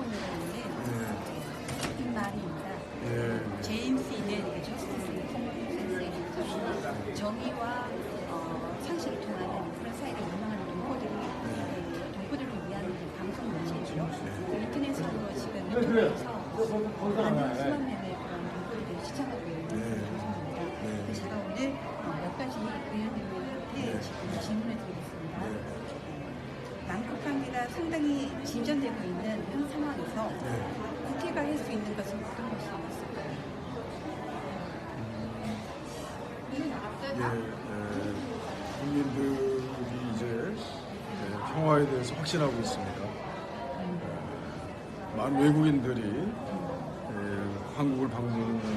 타운으로 있는 네. 예. 제임스 이델리가 저스티스 정의와 어, 상식을 통하는 그런 사회를 운영하는 동포들이 그 동포들을 위한 그 방송 매체이고요. 그 인터넷으로 지금 유튜브에서 관계가 상당히 진전되고 있는 현 상황에서 네. 국회가 할 수 있는 것은 어떤 것이 있을까요? 예, 예, 국민들이 이제 예, 평화에 대해서 확신하고 있습니다. 예, 많은 외국인들이 예, 한국을 방문하고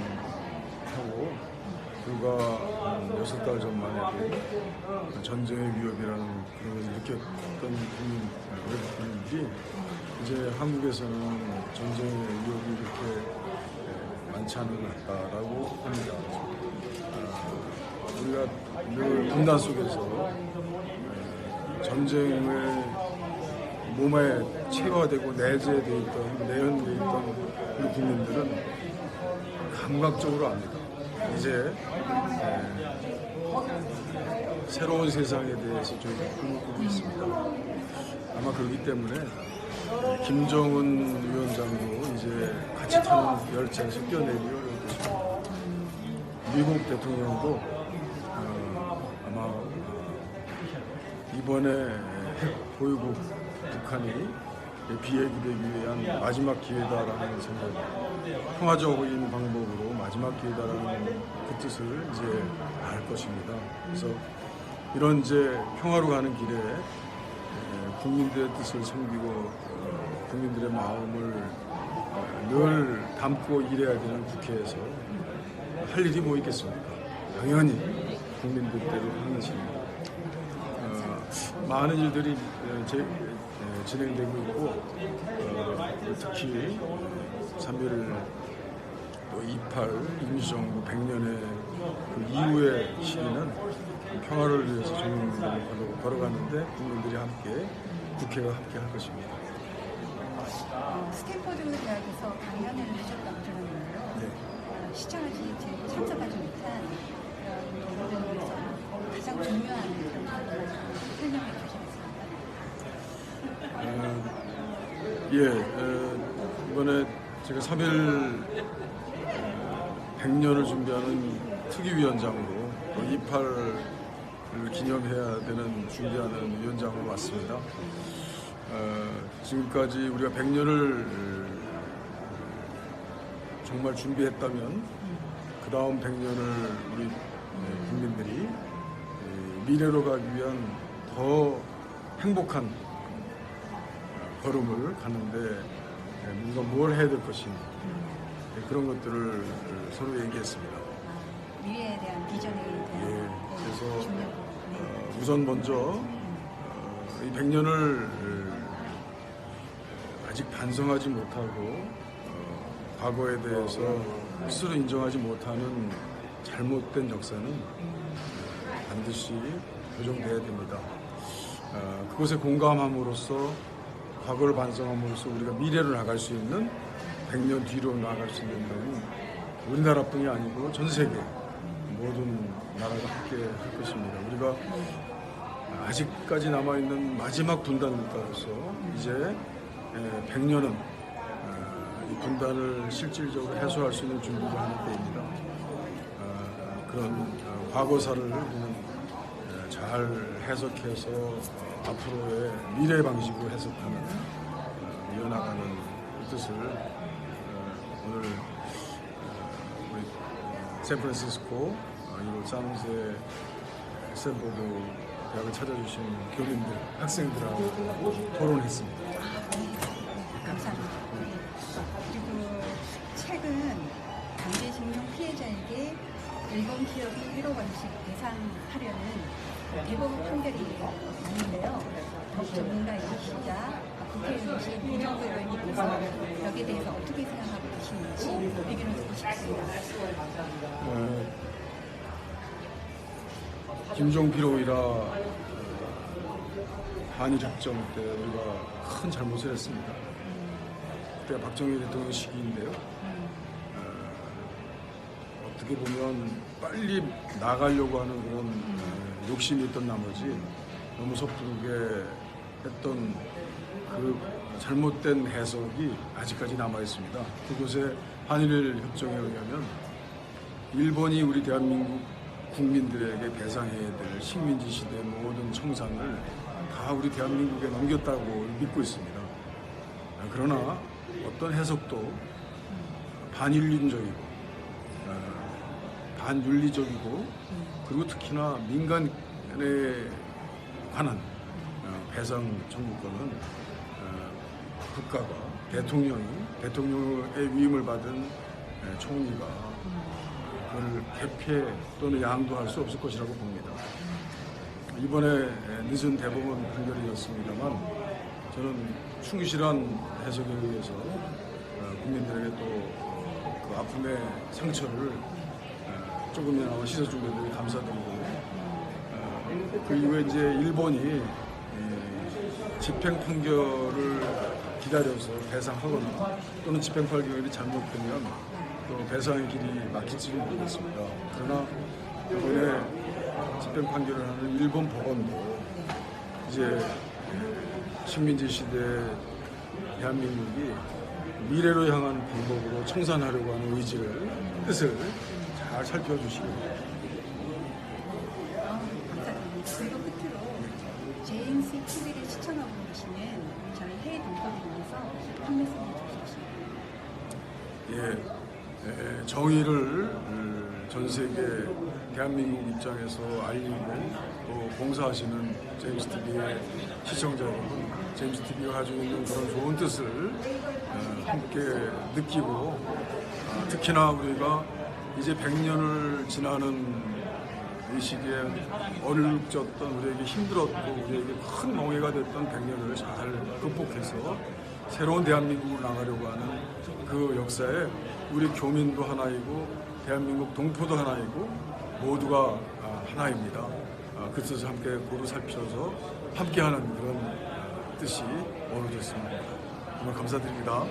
불과 한 여섯 달 전만 해도 전쟁의 위협이라는 그런 걸 느꼈던 국민, 외국 국민들이 이제 한국에서는 전쟁의 위협이 이렇게 예, 많지 않은 것 같다라고 합니다. 우리가 늘 분단 속에서 에, 전쟁의 몸에 체화되고 내재되어 있던 내연되어 있던 우리 국민들은 감각적으로 압니다. 이제 에, 새로운 세상에 대해서 저희가 꿈을 꾸고 있습니다. 아마 그렇기 때문에 김정은 위원장도 이제 같이 타는 열차에서 뛰어내기 어려울 것입니다. 미국 대통령도 어, 아마 어, 이번에 핵 보유국 북한이 되기 위한 마지막 기회다라는 생각, 평화적인 방법으로 마지막 기회다라는 그 뜻을 이제 알 것입니다. 그래서 이런 이제 평화로 가는 길에 에, 국민들의 뜻을 섬기고 어, 국민들의 마음을 어, 늘 담고 일해야 되는 국회에서 할 일이 뭐 있겠습니까? 당연히 국민들 대로 하는 것입니다. 어, 많은 일들이 어, 제- 에, 진행되고 있고 어, 특히 3일 또28 임시정부 100년의 그 이후의 시기는 평화를 위해서 전국민들을 걸어가는데 국민들이 함께 국회가 함께 할 것입니다. 어, 스탠퍼드 대학에서 강연을 하셨다고 들었는데요. 네. 어, 시청하지 제- 참석하지 못한 가장 중요한 그런 부분을 설명해 주시겠습니까? 어, 예, 어, 이번에 제가 3일 100년을 준비하는 특위위원장으로 28을 기념해야 되는 준비하는 위원장으로 왔습니다. 어, 지금까지 우리가 100년을 정말 준비했다면 그 다음 100년을 우리 예, 국민들이 예, 미래로 가기 위한 더 행복한 걸음을 가는데 예, 뭔가 뭘 해야 될 것인지 예, 그런 것들을 서로 얘기했습니다. 아, 미래에 대한 비전에 대한 예, 네, 그래서 부분. 네. 어, 우선 먼저 어, 이 100년을 아직 반성하지 못하고 어, 과거에 대해서 스스로 인정하지 못하는 잘못된 역사는 반드시 교정돼야 됩니다. 어, 그것에 공감함으로써 과거를 반성함으로써 우리가 미래로 나갈 수 있는 100년 뒤로 나갈 수 있는 데는 우리나라뿐이 아니고 전 세계 모든 나라가 함께 할 것입니다. 우리가 아직까지 남아있는 마지막 분단 국가로서 이제 100년은 이 분단을 실질적으로 해소할 수 있는 준비를 하는 때입니다. 어, 그런 어, 과거사를 우리는 어, 잘 해석해서 어, 앞으로의 미래 방식으로 해석하는 어, 이어나가는 그 뜻을 어, 오늘 어, 우리 어, 샌프란시스코 어, 이곳 산호세 스탠포드 대학을 찾아주신 교민들, 학생들하고 토론했습니다. 그리고 최근 강제징용 피해자에게 일본 기업이 1억 원씩 배상하려는 대법원 판결이 계시는지 의견을 듣고 싶습니다. 어, 김종필 오이라 한일 협정 때 우리가 큰 잘못을 했습니다. 그때 박정희 대통령 시기인데요. 어, 어떻게 보면 빨리 나가려고 하는 그런 어, 욕심이 있던 나머지 너무 섣부르게 했던 그 잘못된 해석이 아직까지 남아 있습니다. 그곳에 한일 협정에 의하면 일본이 우리 대한민국 국민들에게 배상해야 될 식민지 시대 모든 청산을 다 우리 대한민국에 넘겼다고 믿고 있습니다. 아, 그러나 어떤 해석도 반인륜적이고 어, 반윤리적이고 그리고 특히나 민간에 관한 어, 배상 청구권은 어, 국가가 대통령이 대통령의 위임을 받은 에, 총리가 그걸 개폐 또는 양도할 수 없을 것이라고 봅니다. 이번에 늦은 대법원 판결이었습니다만 저는 충실한 해석에 의해서 어, 국민들에게 또 그 아픔의 상처를 어, 조금이나마 것에 감사드리고 어, 그 이후에 이제 일본이 이 집행 판결을 기다려서 배상하거나 또는 집행 판결이 잘못되면 또 배상의 길이 막힐지는 모르겠습니다. 그러나 이번에 집행 판결을 하는 일본 법원도 이제 식민지 시대 대한민국이 미래로 향한 방법으로 청산하려고 하는 의지를 뜻을 잘 살펴주시고 아, 감사드립니다. 끝으로 JNC TV를 시청하고 계시는 저희 해외 동포들 위해서 한 말씀 해주십시오. 예, 에, 정의를 음, 전 세계 대한민국 입장에서 알리고 또 봉사하시는 제임스 TV의 시청자 여러분, 제임스 TV가 가지고 있는 그런 좋은 뜻을 어, 함께 느끼고 아, 특히나 우리가 이제 100년을 지나는 이 시기에 어렵졌던 우리에게 힘들었고 우리에게 큰 멍해가 됐던 100년을 잘 극복해서 새로운 대한민국으로 나가려고 하는 그 역사에 우리 교민도 하나이고 대한민국 동포도 하나이고 모두가 아, 하나입니다. 아, 그 뜻을 함께 고루 살펴서 함께하는 그런 아, 뜻이 어우러졌습니다. 정말 감사드립니다.